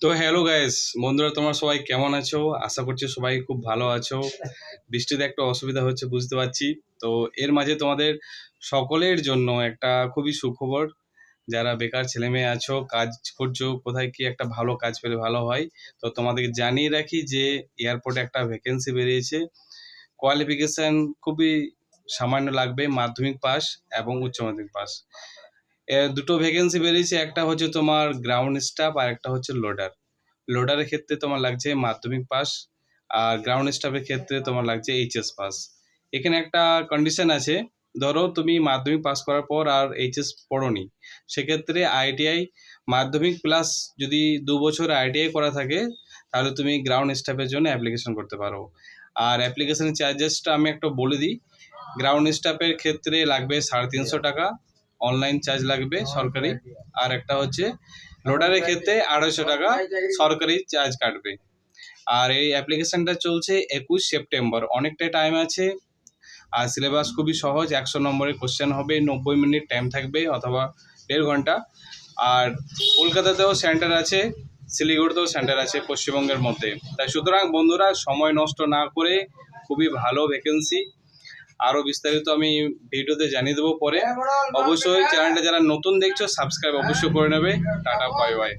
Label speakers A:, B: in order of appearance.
A: তো hello guys, বন্ধুরা, তোমরা সবাই কেমন আছো? আশা করছি সবাই খুব ভালো আছো। বৃষ্টিতে একটা অসুবিধা হচ্ছে, বুঝতে পারছি। তো এর মাঝে তোমাদের সকলের জন্য একটা খুবই সুখবর। যারা বেকার ছেলে মেয়ে আছো, কাজ করছ, কোথায় কি একটা ভালো কাজ পেলে ভালো হয়? তো তোমাদেরকে জানিয়ে রাখি যে এয়ারপোর্টে একটা ভ্যাকেন্সি বেরিয়েছে। কোয়ালিফিকেশন খুবই সামান্য লাগবে, মাধ্যমিক পাস এবং উচ্চ মাধ্যমিক পাস দুটো ভ্যাকেন্সি বেরিয়েছে, একটা হচ্ছে তোমার গ্রাউন্ড স্টাফ আর একটা হচ্ছে লোডার লোডারের ক্ষেত্রে তোমার লাগছে মাধ্যমিক পাস আর গ্রাউন্ড স্টাফের ক্ষেত্রে তোমার লাগছে এইচএস পাস এখানে একটা কন্ডিশন আছে, ধরো তুমি মাধ্যমিক পাস করার পর আর এইচএস পড়োনি, সেক্ষেত্রে আইটিআই মাধ্যমিক প্লাস যদি দু বছর আইটিআই করা থাকে, তাহলে তুমি গ্রাউন্ড স্টাফের জন্য অ্যাপ্লিকেশন করতে পারো। আর অ্যাপ্লিকেশনের চার্জেসটা আমি একটা বলে দিই গ্রাউন্ড স্টাফের ক্ষেত্রে লাগবে সাড়ে তিনশো টাকা অনলাইন চার্জ লাগবে সরকারি। আর একটা হচ্ছে লোডারের ক্ষেত্রে আড়াইশো টাকা সরকারি চার্জ কাটবে। আর এই অ্যাপ্লিকেশনটা চলছে একুশ সেপ্টেম্বর। অনেকটাই টাইম আছে। আর সিলেবাস খুবই সহজ একশো নম্বরের কোশ্চেন হবে নব্বই মিনিট টাইম থাকবে অথবা দেড় ঘণ্টা। আর কলকাতাতেও সেন্টার আছে শিলিগুড়িতেও সেন্টার আছে পশ্চিমবঙ্গের মধ্যে। তাই সুতরাং বন্ধুরা সময় নষ্ট না করে খুবই ভালো ভ্যাকেন্সি আরও বিস্তারিত আমি ভিডিওতে জানিয়ে দেবো পরে। অবশ্যই চ্যানেলটা যারা নতুন দেখছ সাবস্ক্রাইব অবশ্যই করে নেবে। Tata bye bye